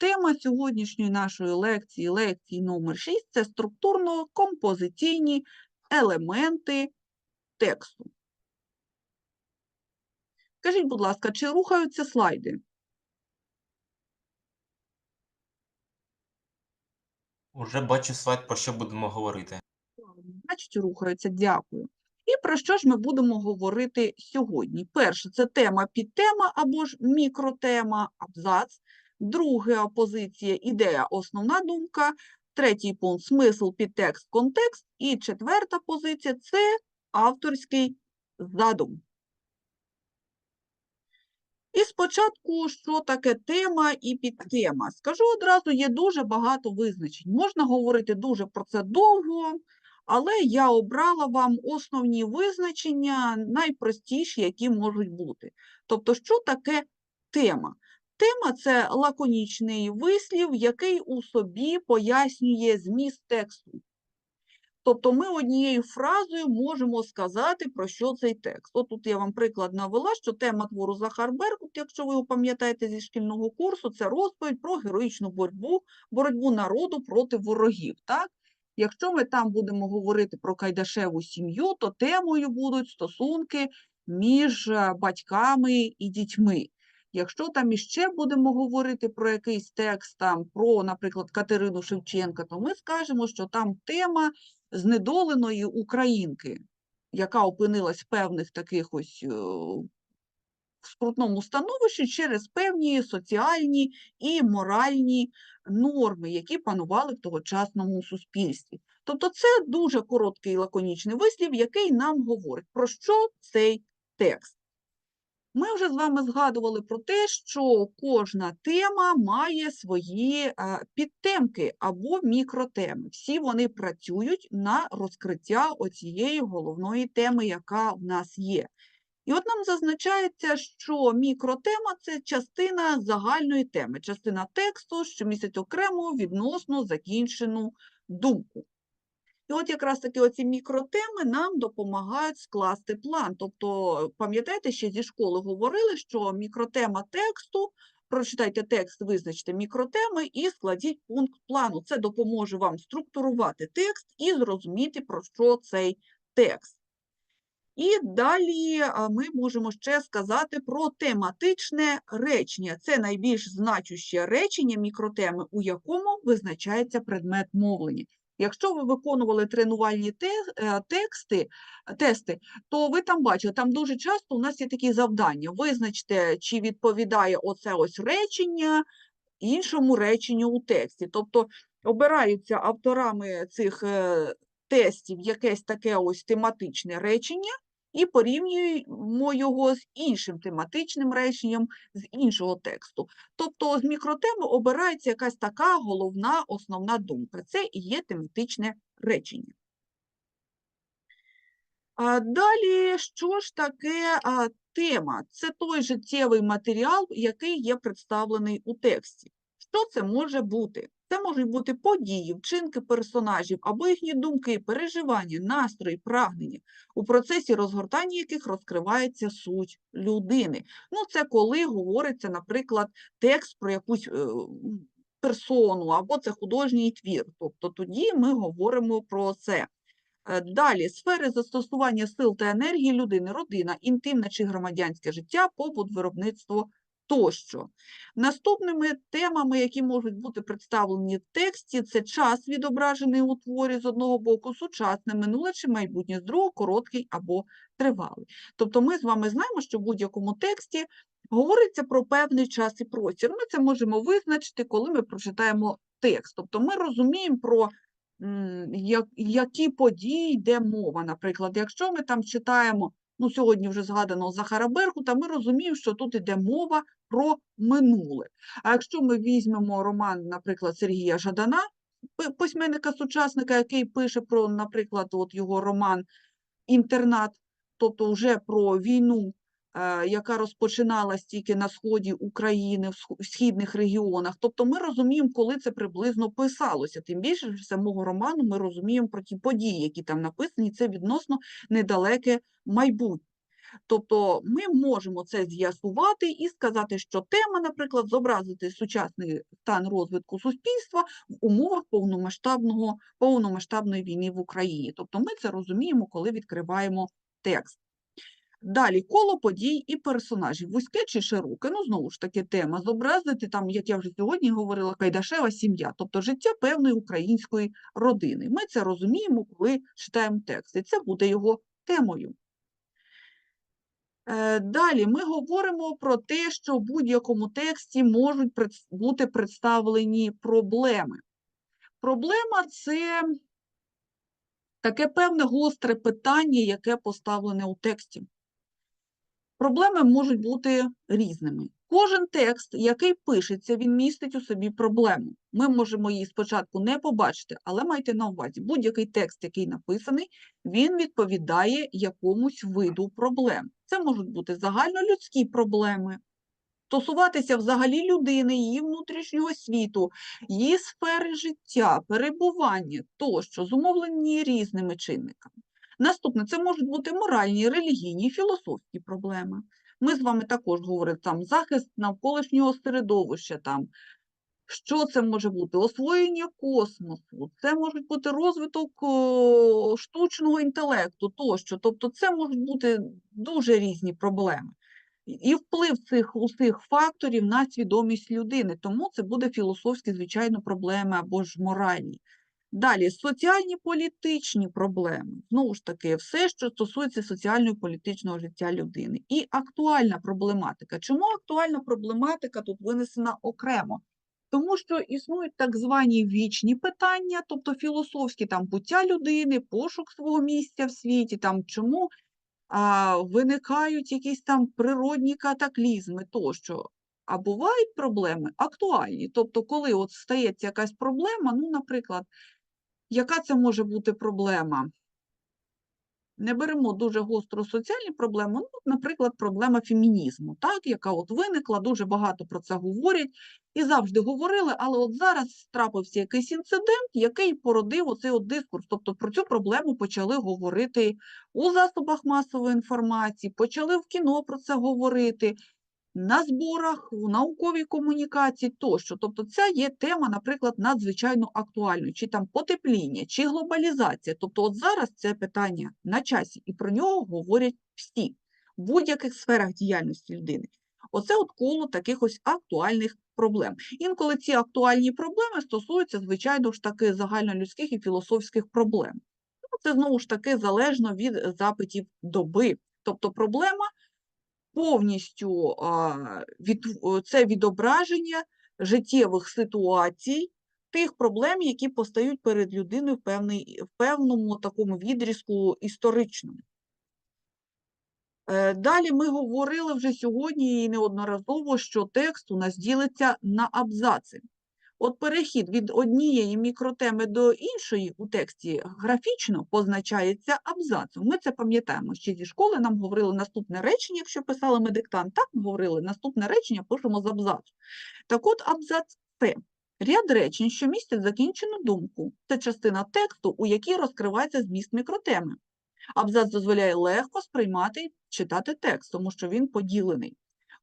тема сьогоднішньої нашої лекції, лекції номер 6 це структурно-композиційні елементи тексту. Скажіть, будь ласка, чи рухаються слайди? Уже бачу слайд, про що будемо говорити. Бачить, рухаються, дякую. І про що ж ми будемо говорити сьогодні? Перше, це тема підтема або ж мікротема, абзац. Друга позиція ідея, основна думка. Третій пункт смисл, підтекст, контекст. І четверта позиція це авторський задум. І спочатку, що таке тема і підтема. Скажу одразу, є дуже багато визначень. Можна говорити дуже про це довго, але я обрала вам основні визначення, найпростіші, які можуть бути. Тобто, що таке тема? Тема це лаконічний вислів, який у собі пояснює зміст тексту. Тобто ми однією фразою можемо сказати, про що цей текст. От тут я вам приклад навела, що тема твору Захар Беркут, якщо ви його пам'ятаєте зі шкільного курсу, це розповідь про героїчну боротьбу, боротьбу народу проти ворогів. Так? Якщо ми там будемо говорити про Кайдашеву сім'ю, то темою будуть стосунки між е, батьками і дітьми. Якщо там іще будемо говорити про якийсь текст, там, про, наприклад, Катерину Шевченка, то ми скажемо, що там тема знедоленої українки, яка опинилась в певних таких ось е, в скрутному становищі через певні соціальні і моральні норми, які панували в тогочасному суспільстві. Тобто це дуже короткий лаконічний вислів, який нам говорить, про що цей текст. Ми вже з вами згадували про те, що кожна тема має свої е, підтемки або мікротеми. Всі вони працюють на розкриття оцієї головної теми, яка в нас є. І от нам зазначається, що мікротема це частина загальної теми, частина тексту, що містить окрему відносно закінчену думку. І от якраз таки оці мікротеми нам допомагають скласти план. Тобто, пам'ятаєте, ще зі школи говорили, що мікротема тексту, прочитайте текст, визначте мікротеми і складіть пункт плану. Це допоможе вам структурувати текст і зрозуміти, про що цей текст. І далі ми можемо ще сказати про тематичне речення. Це найбільш значуще речення мікротеми, у якому визначається предмет мовлення. Якщо ви виконували тренувальні е, тексти, тести, то ви там бачили, там дуже часто у нас є такі завдання. Визначте, чи відповідає оце ось речення іншому реченню у тексті. Тобто обираються авторами цих е, тестів якесь таке ось тематичне речення, і порівнюємо його з іншим тематичним реченням з іншого тексту. Тобто з мікротеми обирається якась така головна основна думка. Це і є тематичне речення. А Далі, що ж таке тема? Це той життєвий матеріал, який є представлений у тексті. Що це може бути? Це можуть бути події, вчинки персонажів або їхні думки, переживання, настрої, прагнення, у процесі розгортання яких розкривається суть людини. Ну, це коли говориться, наприклад, текст про якусь е, персону або це художній твір. Тобто тоді ми говоримо про це. Е, далі сфери застосування сил та енергії людини, родина, інтимне чи громадянське життя, побут, виробництво тощо. Наступними темами, які можуть бути представлені в тексті, це час, відображений у творі з одного боку, сучасне, минуле чи майбутнє, з другого короткий або тривалий. Тобто ми з вами знаємо, що в будь-якому тексті говориться про певний час і простір. Ми це можемо визначити, коли ми прочитаємо текст. Тобто ми розуміємо про які події йде мова. Наприклад, якщо ми там читаємо ну сьогодні вже згадано Захара Беркута, ми розуміємо, що тут йде мова про минуле. А якщо ми візьмемо роман, наприклад, Сергія Жадана, письменника-сучасника, який пише про, наприклад, от його роман Інтернат, тобто вже про війну яка розпочиналась тільки на сході України, в східних регіонах. Тобто ми розуміємо, коли це приблизно писалося. Тим більше з самого роману ми розуміємо про ті події, які там написані, це відносно недалеке майбутнє. Тобто ми можемо це з'ясувати і сказати, що тема, наприклад, зобразити сучасний стан розвитку суспільства в умовах повномасштабного, повномасштабної війни в Україні. Тобто ми це розуміємо, коли відкриваємо текст. Далі коло подій і персонажів. Вузьке чи широке? Ну, знову ж таки, тема зобразити там, як я вже сьогодні говорила, Кайдашева сім'я, тобто життя певної української родини. Ми це розуміємо, коли читаємо текст, і це буде його темою. Е, Далі ми говоримо про те, що в будь-якому тексті можуть бути представлені проблеми. Проблема це таке певне гостре питання, яке поставлене у тексті. Проблеми можуть бути різними. Кожен текст, який пишеться, він містить у собі проблему. Ми можемо її спочатку не побачити, але майте на увазі, будь-який текст, який написаний, він відповідає якомусь виду проблем. Це можуть бути загальнолюдські проблеми, стосуватися взагалі людини, її внутрішнього світу, її сфери життя, перебування тощо, зумовлені різними чинниками. Наступне, це можуть бути моральні, релігійні, філософські проблеми. Ми з вами також говорили там захист навколишнього середовища, там, що це може бути? Освоєння космосу, це можуть бути розвиток штучного інтелекту тощо. Тобто це можуть бути дуже різні проблеми. І вплив цих усіх факторів на свідомість людини, тому це буде філософські, звичайно, проблеми або ж моральні. Далі соціальні політичні проблеми. Знову ж таки, все, що стосується соціального і політичного життя людини. І актуальна проблематика. Чому актуальна проблематика тут винесена окремо? Тому що існують так звані вічні питання, тобто філософські там буття людини, пошук свого місця в світі, там чому а, виникають якісь там природні катаклізми тощо. А бувають проблеми актуальні. Тобто, коли от стається якась проблема, ну, наприклад, яка це може бути проблема? Не беремо дуже гостро соціальні проблеми, ну, наприклад, проблема фемінізму, так, яка от виникла, дуже багато про це говорять і завжди говорили, але от зараз трапився якийсь інцидент, який породив оцей от дискурс. Тобто про цю проблему почали говорити у засобах масової інформації, почали в кіно про це говорити, на зборах, в науковій комунікації тощо. Тобто ця є тема, наприклад, надзвичайно актуальною, чи там потепління, чи глобалізація. Тобто от зараз це питання на часі, і про нього говорять всі в будь-яких сферах діяльності людини. Оце от коло таких ось актуальних проблем. Інколи ці актуальні проблеми стосуються, звичайно ж таки, загальнолюдських і філософських проблем. Ну, Це знову ж таки залежно від запитів доби. Тобто проблема повністю від, це відображення життєвих ситуацій, тих проблем, які постають перед людиною в, певний, в певному такому відрізку історичному. Е, Далі ми говорили вже сьогодні і неодноразово, що текст у нас ділиться на абзаци. От перехід від однієї мікротеми до іншої у тексті графічно позначається абзацом. Ми це пам'ятаємо ще зі школи. Нам говорили наступне речення, якщо писали ми диктант, так говорили, наступне речення пишемо з абзацу. Так от абзац це ряд речень, що містять закінчену думку. Це частина тексту, у якій розкривається зміст мікротеми. Абзац дозволяє легко сприймати і читати текст, тому що він поділений.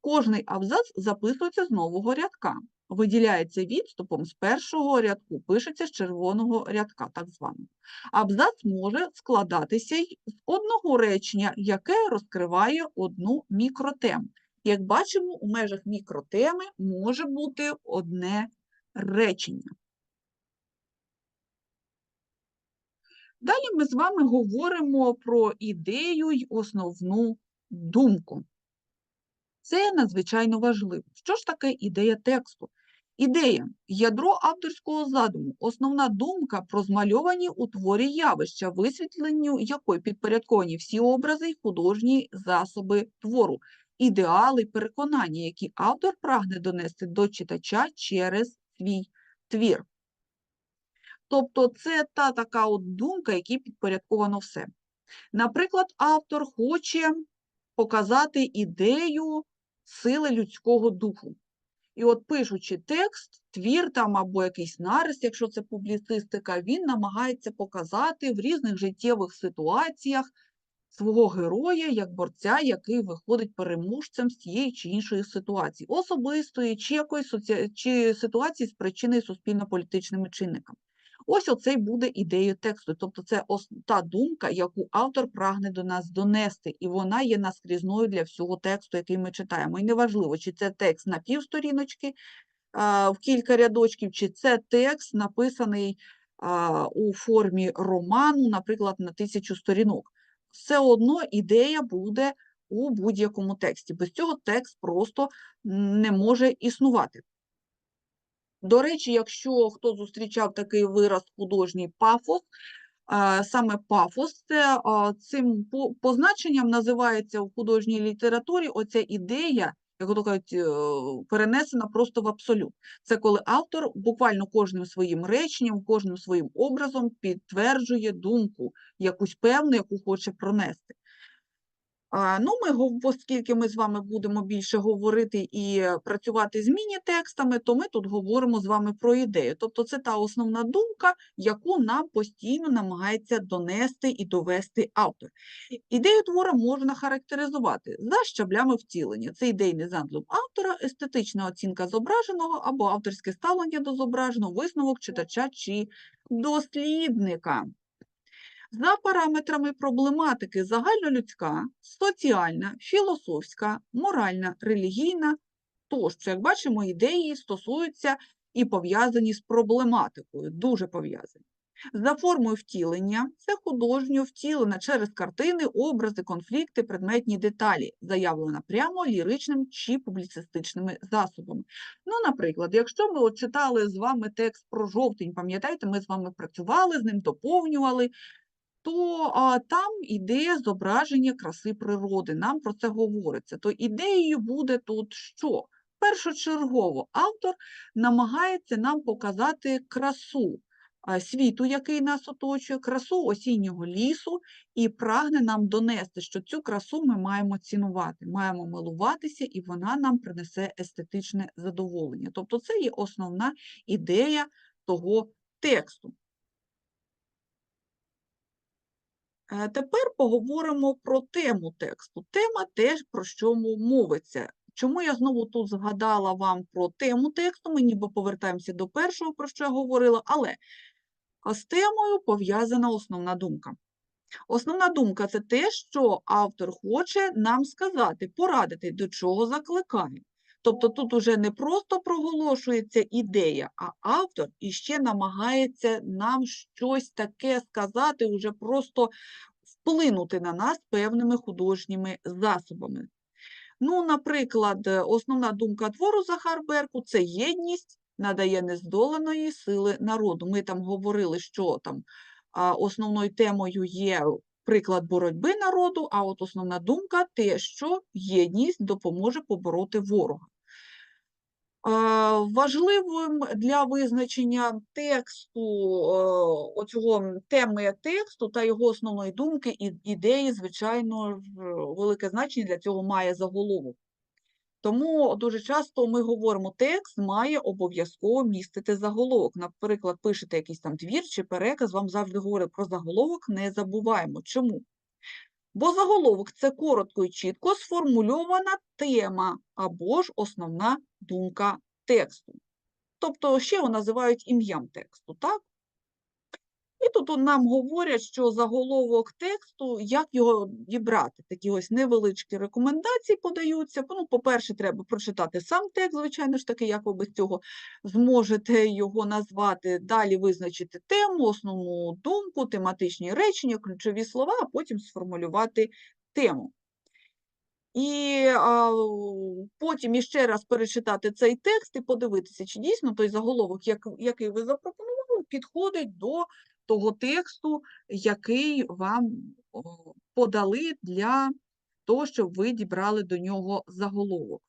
Кожний абзац записується з нового рядка, виділяється відступом з першого рядку, пишеться з червоного рядка, так званого. Абзац може складатися й з одного речення, яке розкриває одну мікротему. Як бачимо, у межах мікротеми може бути одне речення. Далі ми з вами говоримо про ідею й основну думку. Це надзвичайно важливо. Що ж таке ідея тексту? Ідея – ядро авторського задуму, основна думка про змальовані у творі явища, висвітленню якої підпорядковані всі образи й художні засоби твору, ідеали переконання, які автор прагне донести до читача через свій твір. Тобто це та така от думка, якій підпорядковано все. Наприклад, автор хоче показати ідею сили людського духу. І от пишучи текст, твір там або якийсь нарис, якщо це публіцистика, він намагається показати в різних життєвих ситуаціях свого героя як борця, який виходить переможцем з тієї чи іншої ситуації, особистої чи якоїсь соці... чи ситуації, спричиненої суспільно-політичними чинниками. Ось оцей буде ідеєю тексту. Тобто це та думка, яку автор прагне до нас донести, і вона є наскрізною для всього тексту, який ми читаємо. І неважливо, чи це текст на півсторіночки, в кілька рядочків, чи це текст, написаний у формі роману, наприклад, на тисячу сторінок. Все одно ідея буде у будь-якому тексті. Без цього текст просто не може існувати. До речі, якщо хто зустрічав такий вираз художній пафос, саме пафос, це цим позначенням називається в художній літературі оця ідея, як то кажуть, е, перенесена просто в абсолют. Це коли автор буквально кожним своїм реченням, кожним своїм образом підтверджує думку, якусь певну, яку хоче пронести. Ну, ми, оскільки ми з вами будемо більше говорити і е, працювати з міні-текстами, то ми тут говоримо з вами про ідею. Тобто це та основна думка, яку нам постійно намагається донести і довести автор. Ідею твора можна характеризувати за щаблями втілення. Це ідейний задум автора, естетична оцінка зображеного або авторське ставлення до зображеного, висновок читача чи дослідника. За параметрами проблематики загальнолюдська, соціальна, філософська, моральна, релігійна тощо, як бачимо, ідеї стосуються і пов'язані з проблематикою, дуже пов'язані. За формою втілення це художньо втілена через картини, образи, конфлікти, предметні деталі, заявлена прямо ліричним чи публіцистичними засобами. Ну, наприклад, якщо ми от читали з вами текст про жовтень, пам'ятаєте, ми з вами працювали з ним, доповнювали, то а, там іде зображення краси природи, нам про це говориться. То ідеєю буде тут що? Першочергово автор намагається нам показати красу світу, який нас оточує, красу осіннього лісу, і прагне нам донести, що цю красу ми маємо цінувати, маємо милуватися, і вона нам принесе естетичне задоволення. Тобто це є основна ідея того тексту. Тепер поговоримо про тему тексту. Тема теж про що мовиться. Чому я знову тут згадала вам про тему тексту? Ми ніби повертаємося до першого, про що я говорила, але з темою пов'язана основна думка. Основна думка це те, що автор хоче нам сказати, порадити, до чого закликає. Тобто тут уже не просто проголошується ідея, а автор іще намагається нам щось таке сказати, уже просто вплинути на нас певними художніми засобами. Ну, наприклад, е, основна думка твору Захар Берку – це єдність надає нездоленої сили народу. Ми там говорили, що там основною темою є приклад боротьби народу, а от основна думка – те, що єдність допоможе побороти ворога. Важливим для визначення тексту, е, оцього теми тексту та його основної думки і ідеї, звичайно, велике значення для цього має заголовок. Тому дуже часто ми говоримо, текст має обов'язково містити заголовок. Наприклад, пишете якийсь там твір чи переказ, вам завжди говорять про заголовок, не забуваємо. Чому? Бо заголовок це коротко і чітко сформульована тема або ж основна думка тексту. Тобто ще його називають ім'ям тексту, так? І тут нам говорять, що заголовок тексту, як його дібрати. Такі ось невеличкі рекомендації подаються. Ну, по-перше, треба прочитати сам текст, звичайно ж таки, як ви без цього зможете його назвати. Далі визначити тему, основну думку, тематичні речення, ключові слова, а потім сформулювати тему. І а, потім іще раз перечитати цей текст і подивитися, чи дійсно той заголовок, як, який ви запропонували, підходить до того тексту, який вам подали для того, щоб ви дібрали до нього заголовок.